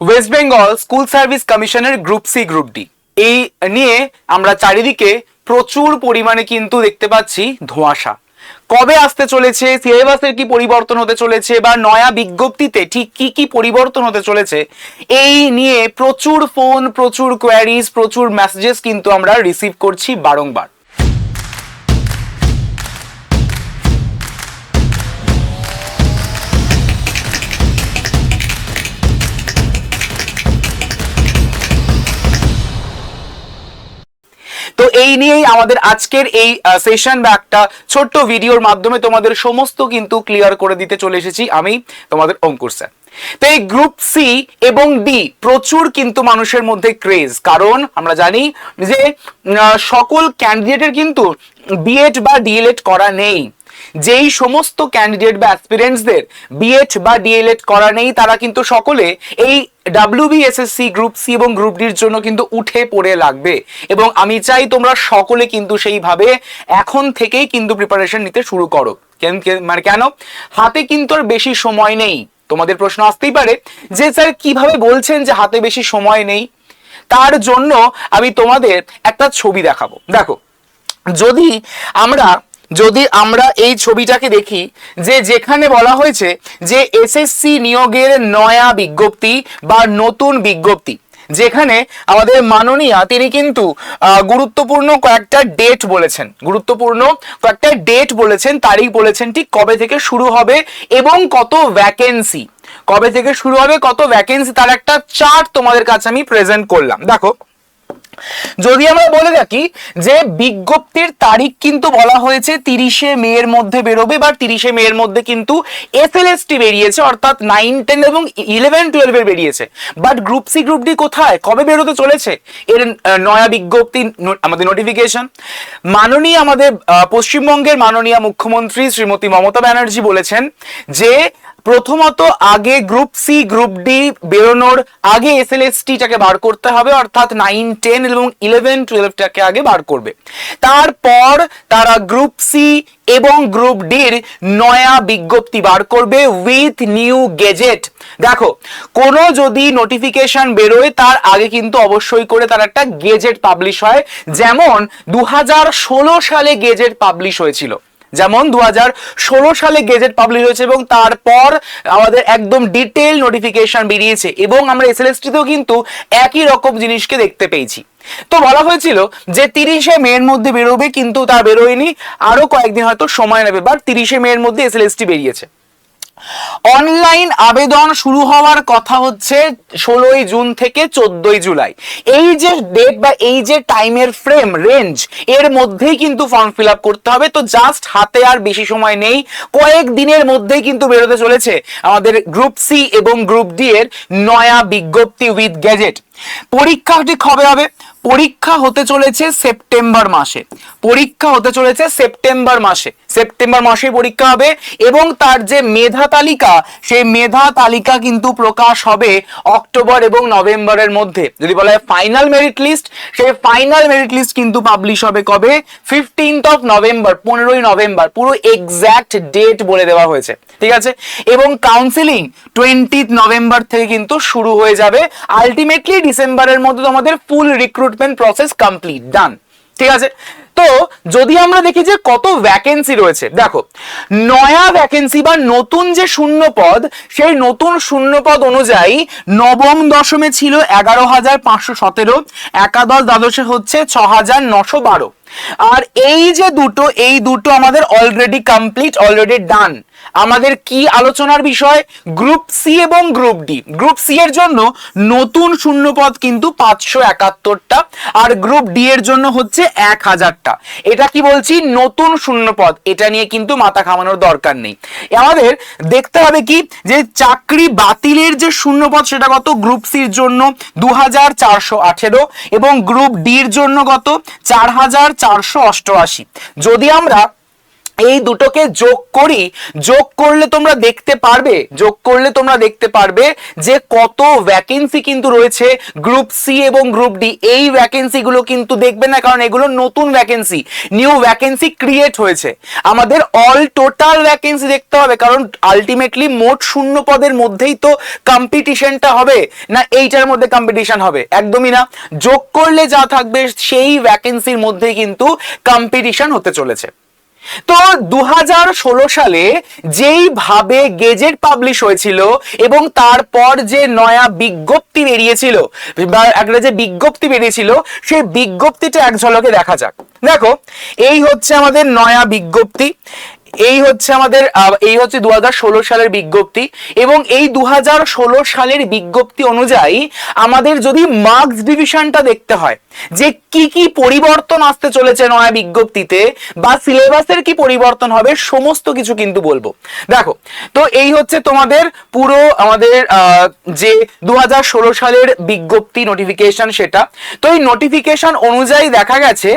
West Bengal school service কমিশনের group C group D এই নিয়ে আমরা চারিদিকে প্রচুর পরিমাণে কিন্তু দেখতে পাচ্ছি ধোঁয়াশা। কবে আসতে চলেছে, সিলেবাসের কি পরিবর্তন হতে চলেছে বা নয়া বিজ্ঞপ্তিতে ঠিক কি কি পরিবর্তন হতে চলেছে, এই নিয়ে প্রচুর ফোন, প্রচুর কোয়ারিজ প্রচুর মেসেজেস কিন্তু আমরা রিসিভ করছি বারংবার। এই নিয়েই আমাদের আজকের এই সেশন বা একটা ছোট্ট ভিডিওর মাধ্যমে তোমাদের সমস্ত কিন্তু ক্লিয়ার করে দিতে চলে এসেছি আমি, তোমাদের অঙ্কুর স্যার তো এই গ্রুপ সি এবং ডি প্রচুর কিন্তু মানুষের মধ্যে ক্রেজ কারণ আমরা জানি যে সকল ক্যান্ডিডেটের কিন্তু বিএড বা ডিএলএড করা নেই। যেই সমস্ত ক্যান্ডিডেট বা অ্যাসপিরেন্টসদের বিএড বা ডিএলএড করা নেই, তারা কিন্তু সকলে এই ডাব্লিউবিএসএসসি গ্রুপ সি এবং গ্রুপ ডির জন্য কিন্তু উঠে পড়ে লাগবে। এবং আমি চাই তোমরা সকলে কিন্তু সেইভাবে এখন থেকেই কিন্তু প্রিপারেশন নিতে শুরু করো। মানে কেন? হাতে কিন্তু আর বেশি সময় নেই। তোমাদের প্রশ্ন আসতেই পারে যে স্যার কীভাবে বলছেন যে হাতে বেশি সময় নেই? তার জন্য আমি তোমাদের একটা ছবি দেখাবো। দেখো, যদি আমরা যদি আমরা এই ছবিটাকে দেখি, যে যেখানে বলা হয়েছে যে এসএসসি নিয়োগের নয়া বিজ্ঞপ্তি বা নতুন বিজ্ঞপ্তি, যেখানে আমাদের মাননীয়া তিনি কিন্তু গুরুত্বপূর্ণ কয়েকটা ডেট বলেছেন। গুরুত্বপূর্ণ কয়েকটা ডেট বলেছেন, তারিখ বলেছেন, ঠিক কবে থেকে শুরু হবে এবং কত ভ্যাকেন্সি কবে থেকে শুরু হবে, কত ভ্যাকেন্সি তার একটা চার্ট তোমাদের কাছে আমি প্রেজেন্ট করলাম। দেখো যদি আমরা বলে থাকি যে বিজ্ঞপ্তির তারিখ কিন্তু বলা হয়েছে তিরিশে মে এর মধ্যে বেরোবে বা তিরিশে মে এর মধ্যে কিন্তু এসএলএসটি বেরিয়েছে, অর্থাৎ নাইন টেন এবং ইলেভেন টুয়েলভের বেরিয়েছে। But group C group D কোথায়? কবে বেরোতে চলেছে? এর নয়া বিজ্ঞপ্তি আমাদের নোটিফিকেশন মাননীয় আমাদের পশ্চিমবঙ্গের মাননীয় মুখ্যমন্ত্রী শ্রীমতী মমতা ব্যানার্জি বলেছেন যে প্রথমত আগে গ্রুপ সি গ্রুপ ডি বেরোনোর আগে এস এসএলএসটিটাকে বার করতে হবে, অর্থাৎ নাইন টেন এবং ইলেভেন টুয়েলভটাকে আগে বার করবে। তারপর তারা গ্রুপ সি এবং গ্রুপ ডির নয়া বিজ্ঞপ্তি বার করবে উইথ নিউ গেজেট দেখো, কোনো যদি নোটিফিকেশন বেরোয়, তার আগে কিন্তু অবশ্যই করে তার একটা গেজেট পাবলিশ হয়। যেমন দু হাজার ষোলো সালে গেজেট পাবলিশ হয়েছিল। যেমন দু হাজার ষোলো সালে গেজেট পাবলিশ হয়েছে এবং তারপর আমাদের একদম ডিটেল নোটিফিকেশন বেরিয়েছে এবং আমরা এস এসএলএসটিতেও কিন্তু একই রকম জিনিসকে দেখতে পেয়েছি। তো বলা হয়েছিল যে তিরিশে মে এর মধ্যে বেরোবে কিন্তু তা বেরোয়নি, আরও কয়েকদিন হয়তো সময় নেবে বাট তিরিশে মে এর মধ্যে এসএলএসটি বেরিয়েছে। অনলাইন আবেদন শুরু হওয়ার কথা হচ্ছে ষোলোই জুন থেকে চোদ্দই জুলাই। এই যে ডেট বা এই যে টাইমের ফ্রেম রেঞ্জ এর মধ্যেই কিন্তু ফর্ম ফিল আপ করতে হবে। তো জাস্ট হাতে আর বেশি সময় নেই। কয়েক দিনের মধ্যেই কিন্তু বেরোতে চলেছে আমাদের গ্রুপ সি এবং গ্রুপ ডি এর নয়া বিজ্ঞপ্তি উইথ গ্যাজেট পরীক্ষা ঠিক কবে হবে? পরীক্ষা হতে চলেছে সেপ্টেম্বর মাসে। পরীক্ষা হতে চলেছে সেপ্টেম্বর মাসে। সেপ্টেম্বর মাসে পরীক্ষা হবে এবং তার যে মেধা তালিকা, সেই মেধা তালিকা কিন্তু প্রকাশ হবে অক্টোবর এবং নভেম্বরের মধ্যে। যদি বলা হয় ফাইনাল মেরিট লিস্ট সেই ফাইনাল মেরিট লিস্ট কিন্তু পাবলিশ হবে কবে? ফিফটিন্থ অফ নভেম্বর পনেরোই নভেম্বর পুরো এক্স্যাক্ট ডেট বলে দেওয়া হয়েছে। ঠিক আছে? এবং কাউন্সিলিং টোয়েন্টি নভেম্বর থেকে কিন্তু শুরু হয়ে যাবে। আলটিমেটলি ডিসেম্বরের মধ্যে তোমাদের full recruitment process complete done ঠিক আছে? তো যদি আমরা দেখি যে কত ভ্যাকেন্সি রয়েছে, দেখো, নয়া ভ্যাকেন্সি বা নতুন যে শূন্য পদ সেই নতুন শূন্য পদ অনুযায়ী নবম দশমে ছিল এগারো হাজার পাঁচশো সতেরো, একাদশ দ্বাদশে হচ্ছে ছ হাজার নশো বারো। আর এই যে দুটো, এই দুটো আমাদের অলরেডি কমপ্লিট অলরেডি ডান আমাদের কি আলোচনার বিষয়? গ্রুপ সি এবং গ্রুপ ডি গ্রুপ সি এর জন্য নতুন শূন্যপদ কিন্তু পাঁচশো একাত্তরটা আর গ্রুপ ডি এর জন্য হচ্ছে এক হাজারটা। এটা কি বলছি? নতুন শূন্যপদ। এটা নিয়ে কিন্তু মাথা খামানোর দরকার নেই। আমাদের দেখতে হবে কি? যে চাকরি বাতিলের যে শূন্যপদ সেটা কত? গ্রুপ সির জন্য দু হাজার চারশো আঠেরো এবং গ্রুপ ডির জন্য কত? চার হাজার চারশো অষ্টআশি। যদি আমরা এই দুটোকে যোগ করি, যোগ করলে তোমরা দেখতে পারবে, যোগ করলে তোমরা দেখতে পারবে যে কত ভ্যাকেন্সি কিন্তু রয়েছে গ্রুপ সি এবং গ্রুপ ডি এই ভ্যাকেন্সি গুলো কিন্তু দেখবে না, কারণ এগুলো নতুন ভ্যাকেন্সি নিউ ভ্যাকেন্সি ক্রিয়েট হয়েছে। আমাদের অল টোটাল ভ্যাকেন্সি দেখতে হবে, কারণ আলটিমেটলি মোট শূন্য পদের মধ্যেই তো কম্পিটিশনটা হবে, না এইটার মধ্যে কম্পিটিশন হবে, একদমই না। যোগ করলে যা থাকবে সেই ভ্যাকেন্সির মধ্যেই কিন্তু কম্পিটিশন হতে চলেছে। তো দুহাজার ষোলো সালে যেইভাবে গেজেট পাবলিশ হয়েছিল এবং তারপর যে নয়া বিজ্ঞপ্তি বেরিয়েছিল, বা একটা যে বিজ্ঞপ্তি বেরিয়েছিল, সেই বিজ্ঞপ্তিটা এক ঝলকে দেখা যাক। দেখো, এই হচ্ছে আমাদের নয়া বিজ্ঞপ্তি। এই হচ্ছে আমাদের এই হচ্ছে দু হাজার ষোলো সালের বিজ্ঞপ্তি এবং এই দু হাজার ষোলো সালের বিজ্ঞপ্তি অনুযায়ী আমাদের যদি মার্কস ডিভিশনটা দেখতে হয়, যে কি কি পরিবর্তন আসতে চলেছে নয়া বিজ্ঞপ্তিতে বা সিলেবাসের কি পরিবর্তন হবে, সমস্ত কিছু কিন্তু বলব। দেখো, তো এই হচ্ছে তোমাদের পুরো আমাদের যে দু হাজার ষোলো সালের বিজ্ঞপ্তি নোটিফিকেশন সেটা। তো এই নোটিফিকেশন অনুযায়ী দেখা গেছে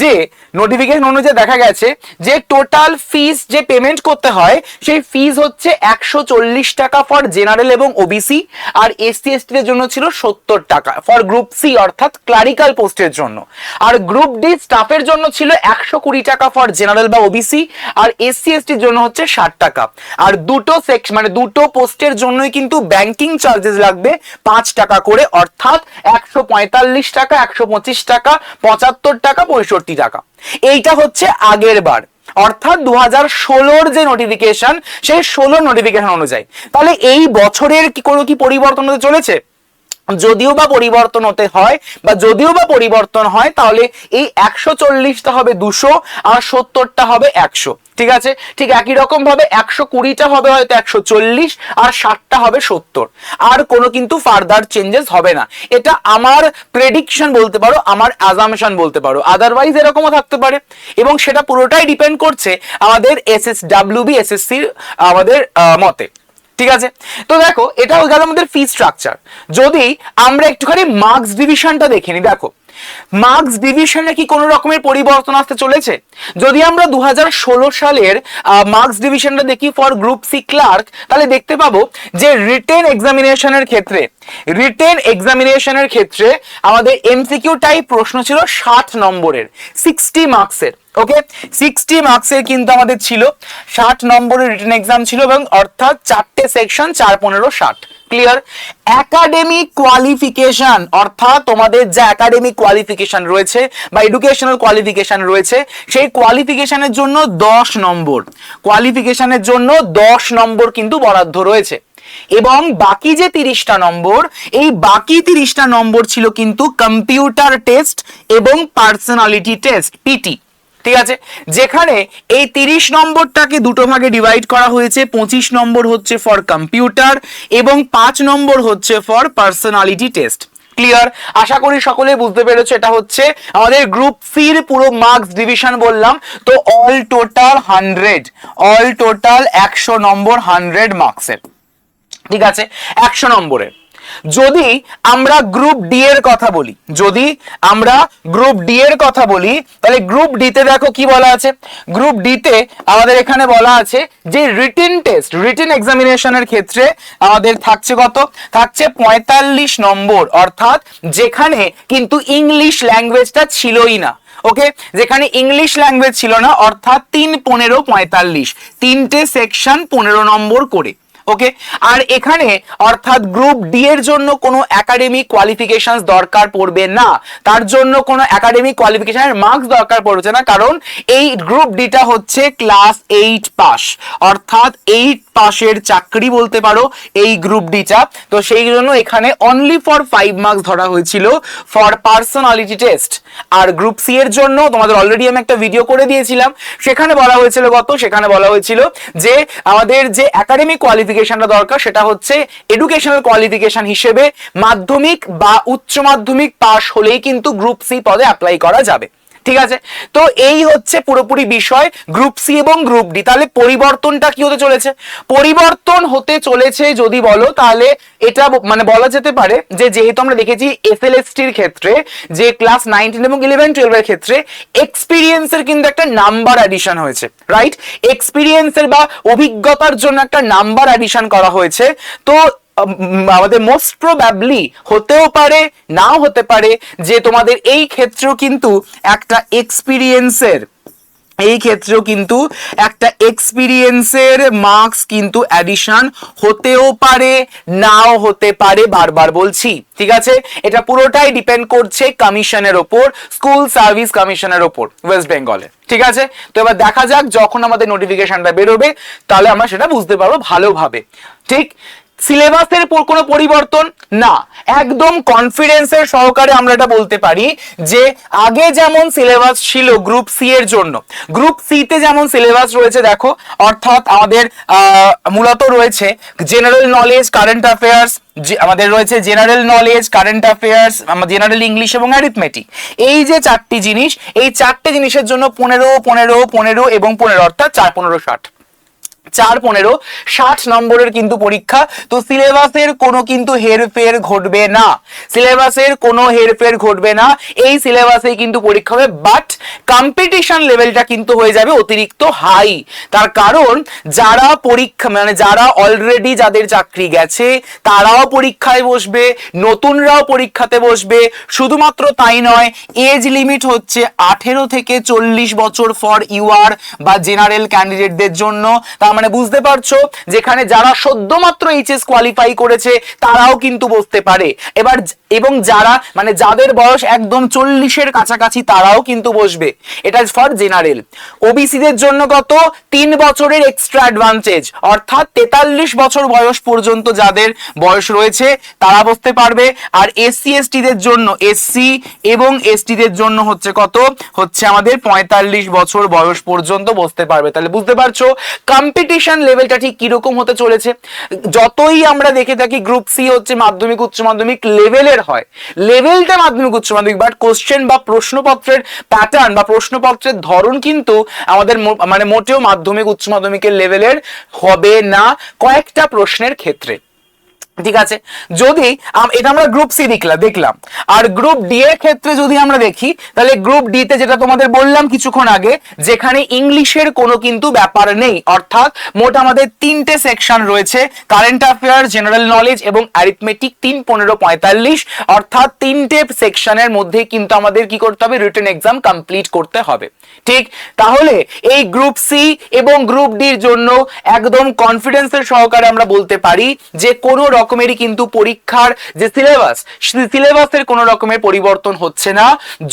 যে নোটিফিকেশন অনুযায়ী দেখা গেছে যে টোটাল ফিস যে পেমেন্ট করতে হয়, সেই ফিজ হচ্ছে একশো চল্লিশ টাকা ফর জেনারেল এবং ওবিসি আর এসটি এর জন্য ছিল সত্তর টাকা ফর গ্রুপ সি অর্থাৎ ক্লারিক্যাল পোস্টের জন্য। আর গ্রুপ ডি স্টাফের জন্য ছিল একশো কুড়ি টাকা ফর জেনারেল বা ওবিসি আর এসসি এসটির জন্য হচ্ছে ষাট টাকা। আর দুটো সেক্স মানে দুটো পোস্টের জন্যই কিন্তু ব্যাংকিং চার্জেস লাগবে পাঁচ টাকা করে, অর্থাৎ একশো পঁয়তাল্লিশ টাকা, একশো পঁচিশ টাকা, পঁচাত্তর টাকা, পঁয়ষট্টি টাকা। এইটা হচ্ছে আগের বার। অর্থাৎ দু হাজার ষোলোর যে নোটিফিকেশন সেই ষোলোর নোটিফিকেশন অনুযায়ী। তাহলে এই বছরের কি কোনো কি পরিবর্তন হতে চলেছে? যদিও বা পরিবর্তন হতে হয় বা যদিও বা পরিবর্তন হয়, তাহলে এই একশো চল্লিশটা হবে দুশো আর সত্তরটা হবে একশো। ঠিক আছে? ঠিক একই রকম ভাবে একশো কুড়িটা হবে হয়তো একশো চল্লিশ আর ষাটটা হবে সত্তর। আর কোনো কিন্তু ফার্দার চেঞ্জেস হবে না। এটা আমার প্রেডিকশন বলতে পারো আমার অ্যাজামশন বলতে পারো। আদারওয়াইজ এরকমও থাকতে পারে। এবং সেটা পুরোটাই ডিপেন্ড করছে আমাদের এস এস ডাব্লিউবি এসএসসির আমাদের আহ, মতে। ঠিক আছে? তো দেখো এটা হয়ে গেল আমাদের ফি স্ট্রাকচার যদি আমরা একটুখানি মার্কস ডিভিশনটা দেখে নিই দেখো। মার্কস ডিভিশনে কি কোনো রকমের পরিবর্তন আসতে চলেছে? যদি আমরা দু হাজার ষোলো সালের মার্কস ডিভিশনটা দেখি ফর গ্রুপ সি ক্লার্ক তাহলে দেখতে পাবো যে রিটেন এক্সামিনেশনের ক্ষেত্রে রিটেন এক্সামিনেশনের ক্ষেত্রে আমাদের এমসিকিউ টাইপ প্রশ্ন ছিল ষাট নম্বরের সিক্সটি মার্কসের ওকে সিক্সটি মার্কসের কিন্তু আমাদের ছিল, ষাট নম্বরের রিটেন এক্সাম ছিল এবং অর্থাৎ চারটে সেকশন চার, পনেরো, ষাট। ক্লিয়ার একাডেমিক কোয়ালিফিকেশন অর্থাৎ তোমাদের যে একাডেমিক কোয়ালিফিকেশন রয়েছে বা এডুকেশনাল কোয়ালিফিকেশন রয়েছে, সেই কোয়ালিফিকেশনের জন্য দশ নম্বর। কোয়ালিফিকেশনের জন্য দশ নম্বর কিন্তু বরাদ্দ রয়েছে। এবং বাকি যে তিরিশটা নম্বর, এই বাকি তিরিশটা নম্বর ছিল কিন্তু কম্পিউটার টেস্ট এবং পার্সোনালিটি টেস্ট পিটি ঠিক আছে। যেখানে এই তিরিশ নম্বরটাকে দুটো ভাগে ডিভাইড করা হয়েছে। পঁচিশ নম্বর হচ্ছে ফর কম্পিউটার এবং পাঁচ নম্বর হচ্ছে ফর পার্সোনালিটি টেস্ট ক্লিয়ার আশা করি সকলে বুঝতে পেরেছ, এটা হচ্ছে আমাদের গ্রুপ সির পুরো মার্কস ডিভিশন বললাম। তো all total hundred all total একশো নম্বর হান্ড্রেড মার্কসের ঠিক আছে? একশো নম্বরের। যদি আমরা গ্রুপ ডি এর কথা বলি, যদি আমরা গ্রুপ ডি এর কথা বলি, তাহলে গ্রুপ ডি তে দেখো কি বলা আছে? গ্রুপ ডি তে আমাদের এখানে বলা আছে যে রিটেন টেস্ট রিটেন এক্সামিনেশনের ক্ষেত্রে আমাদের থাকছে কত? থাকছে পঁয়তাল্লিশ নম্বর, অর্থাৎ যেখানে কিন্তু ইংলিশ ল্যাঙ্গুয়েজটা ছিলই না ওকে যেখানে ইংলিশ ল্যাঙ্গুয়েজ ছিল না, অর্থাৎ তিন পনেরো পঁয়তাল্লিশ, তিনটে সেকশন পনেরো নম্বর করে। ওকে আর এখানে অর্থাৎ গ্রুপ ডি এর জন্য কোনো একাডেমিক কোয়ালিফিকেশন দরকার পড়বে না। তার জন্য কোনো একাডেমিক কোয়ালিফিকেশনের মার্কস দরকার পড়ছে না, কারণ এই গ্রুপ ডিটা হচ্ছে ক্লাস এইট পাস অর্থাৎ এইট পাশের চাকরি বলতে পারো এই গ্রুপ ডিটা তো সেই জন্য এখানে অনলি ফর ফাইভ মার্কস ধরা হয়েছিল ফর পার্সোনালিটি টেস্ট আর গ্রুপ সি এর জন্য তোমাদের অলরেডি আমি একটা ভিডিও করে দিয়েছিলাম। সেখানে বলা হয়েছিল গত সেখানে বলা হয়েছিল যে আমাদের যে একাডেমিক কোয়ালিফিকেশনটা দরকার, সেটা হচ্ছে এডুকেশনাল কোয়ালিফিকেশন হিসেবে মাধ্যমিক বা উচ্চ মাধ্যমিক পাশ হলেই কিন্তু গ্রুপ সি পদে অ্যাপ্লাই করা যাবে। ঠিক আছে? তো এই হচ্ছে পুরোপুরি বিষয় গ্রুপ সি এবং গ্রুপ ডি তাহলে পরিবর্তনটা কি হতে চলেছে? পরিবর্তন হতে চলেছে যদি বলো, তাহলে এটা মানে বলা যেতে পারে যে যেহেতু আমরা দেখেছি এস এসএলএসটির ক্ষেত্রে, যে ক্লাস নাইনটিন এবং ইলেভেন টুয়েলভের ক্ষেত্রে এক্সপিরিয়েন্সের কিন্তু একটা নাম্বার অ্যাডিশন হয়েছে রাইট এক্সপিরিয়েন্সের বা অভিজ্ঞতার জন্য একটা নাম্বার অ্যাডিশন করা হয়েছে। তো আমাদের মোস্ট প্রবাবলি হতেও পারে, নাও হতে পারে যে তোমাদের এই ক্ষেত্রেও কিন্তু একটা এক্সপিরিয়েন্সের এই ক্ষেত্রেও কিন্তু একটা এক্সপিরিয়েন্সের মার্কস কিন্তু অ্যাডিশন হতেও পারে, নাও হতে পারে, বারবার বলছি, ঠিক আছে? এটা পুরোটাই ডিপেন্ড করছে কমিশনের ওপর স্কুল সার্ভিস কমিশনের ওপর ওয়েস্ট বেঙ্গলে ঠিক আছে? তো এবার দেখা যাক যখন আমাদের নোটিফিকেশনটা বেরোবে, তাহলে আমরা সেটা বুঝতে পারব ভালোভাবে, ঠিক? সিলেবাসের কোনো পরিবর্তন না। একদম কনফিডেন্সের সহকারে আমরা এটা বলতে পারি যে আগে যেমন সিলেবাস ছিল গ্রুপ সি এর জন্য গ্রুপ সি তে যেমন সিলেবাস রয়েছে দেখো, অর্থাৎ আমাদের মূলত রয়েছে জেনারেল নলেজ কারেন্ট অ্যাফেয়ার্স আমাদের রয়েছে general knowledge current affairs general English এবং অ্যারিথমেটিক এই যে চারটি জিনিস, এই চারটে জিনিসের জন্য পনেরো পনেরো পনেরো এবং পনেরো, অর্থাৎ চার, পনেরো, ষাট। চার পনেরো, ষাট নম্বরের কিন্তু পরীক্ষা। তো সিলেবাসের কোনো কিন্তু হেরফের ঘটবে না। সিলেবাসের কোনো হেরফের ঘটবে না। এই সিলেবাসে কিন্তু পরীক্ষা হবে বাট কম্পিটিশন লেভেলটা কিন্তু হয়ে যাবে অতিরিক্ত হাই তার কারণ, যারা পরীক্ষা মানে যারা অলরেডি যাদের চাকরি গেছে, তারাও পরীক্ষায় বসবে, নতুনরাও পরীক্ষাতে বসবে। শুধুমাত্র তাই নয় এজ লিমিট হচ্ছে আঠেরো থেকে চল্লিশ বছর ফর ইউআর বা জেনারেল ক্যান্ডিডেটদের জন্য। তার মানে বুঝতে পারছ? যেখানে যারা সদ্যমাত্র এইচএস কোয়ালিফাই করেছে, তারাও কিন্তু বসতে পারে। এবার এবং যারা মানে যাদের বয়স একদম চল্লিশের কাছাকাছি, তারাও কিন্তু বসবে। এটা ফর জেনারেল ওবিসিদের জন্য কত? তিন বছরের এক্সট্রা অ্যাডভান্টেজ অর্থাৎ তেতাল্লিশ বছর বয়স পর্যন্ত যাদের বয়স রয়েছে, তারা বসতে পারবে। আর এসসি এসটিদের জন্য এসসি এবং এসটিদের জন্য হচ্ছে কত? হচ্ছে আমাদের পঁয়তাল্লিশ বছর বয়স পর্যন্ত বসতে পারবে। তাহলে বুঝতে পারছ? কম্পিটিশন লেভেলটা ঠিক কীরকম হতে চলেছে? যতই আমরা দেখে থাকি গ্রুপ সি হচ্ছে মাধ্যমিক, উচ্চ মাধ্যমিক লেভেলের হয়। লেভেলটা মাধ্যমিক, উচ্চ মাধ্যমিক বাট কোশ্চেন বা প্রশ্নপত্রের প্যাটার্ন বা প্রশ্নপত্রের ধরন কিন্তু আমাদের মানে মোটেও মাধ্যমিক, উচ্চ মাধ্যমিকের লেভেলের হবে না কয়েকটা প্রশ্নের ক্ষেত্রে। ঠিক আছে? যদি এটা আমরা গ্রুপ সি দেখলাম দেখলাম। আর গ্রুপ ডি এর ক্ষেত্রে যদি আমরা দেখি, তাহলে গ্রুপ ডি তে যেটা তোমাদের বললাম কিছুক্ষণ আগে, যেখানে ইংলিশের কোনো কিন্তু ব্যাপার নেই। অর্থাৎ মোট আমাদের তিনটে সেকশন রয়েছে কারেন্ট অ্যাফেয়ার জেনারেল নলেজ এবং অ্যারিথমেটিক তিন, পনেরো, পঁয়তাল্লিশ। অর্থাৎ তিনটে সেকশনের মধ্যে কিন্তু আমাদের কি করতে হবে? রিটেন এক্সাম কমপ্লিট করতে হবে। ঠিক? তাহলে এই গ্রুপ সি এবং গ্রুপ ডির জন্য একদম কনফিডেন্সের সহকারে আমরা বলতে পারি যে কোনো রকমেরই কিন্তু পরীক্ষার যে সিলেবাস সিলেবাসের কোনো রকমের পরিবর্তন হচ্ছে না।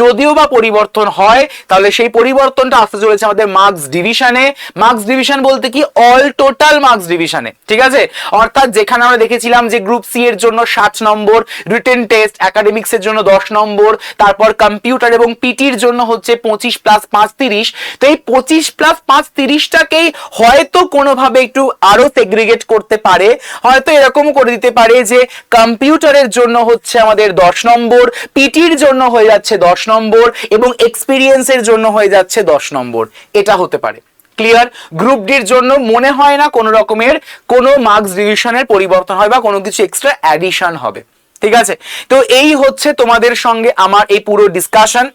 যদিও বা পরিবর্তন হয়, তাহলে সেই পরিবর্তনটা আসতে চলেছে আমাদের মার্কস ডিভিশনে মার্কস ডিভিশন বলতে কি? অল টোটাল মার্কস ডিভিশনে ঠিক আছে? অর্থাৎ যেখানে আমরা দেখেছিলাম যে গ্রুপ সি এর জন্য ষাট নম্বর রিটেন টেস্ট একাডেমিক্স এর জন্য দশ নম্বর, তারপর কম্পিউটার এবং পিটির জন্য হচ্ছে পঁচিশ প্লাস পাঁচ তিরিশ। তো এই পঁচিশ প্লাস পাঁচ তিরিশটাকেই হয়তো কোনোভাবে একটু আরও সেগ্রিগেট করতে পারে। হয়তো এরকম করে দিতে পারে যে কম্পিউটারের জন্য হচ্ছে আমাদের দশ নম্বর, পিটির জন্য হয়ে যাচ্ছে দশ নম্বর এবং এক্সপিরিয়েন্সের জন্য হয়ে যাচ্ছে দশ নম্বর। এটা হতে পারে। ক্লিয়ার? গ্রুপ ডির জন্য মনে হয় না কোনো রকমের কোনো মার্কস ডিভিশনের পরিবর্তন হয় বা কোনো কিছু এক্সট্রা অ্যাডিশন হবে। ঠিক আছে? তো এই হচ্ছে তোমাদের সঙ্গে আমার এই পুরো ডিসকাশন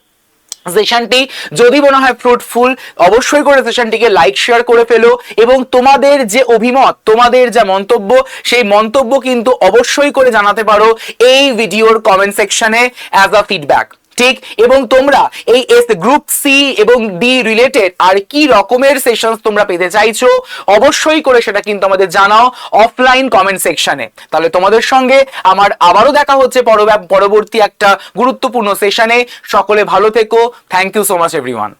সেশনটি যদি মনে হয় ফ্রুটফুল অবশ্যই করে সেশনটিকে লাইক শেয়ার করে ফেলো এবং তোমাদের যে অভিমত, তোমাদের যা মন্তব্য, সেই মন্তব্য কিন্তু অবশ্যই করে জানাতে পারো এই ভিডিওর কমেন্ট সেকশনে অ্যাজ আ ফিডব্যাক ঠিক, এবং তোমরা এই এস গ্রুপ সি এবং ডি রিলেটেড আর কি রকমের সেশনস তোমরা পেতে চাইছো, অবশ্যই করে সেটা কিন্তু আমাদের জানাও অফলাইন কমেন্ট সেকশনে তাহলে তোমাদের সঙ্গে আমার আবারও দেখা হচ্ছে পরব- পরবর্তী একটা গুরুত্বপূর্ণ সেশনে সকলে ভালো থেকো। Thank you so much everyone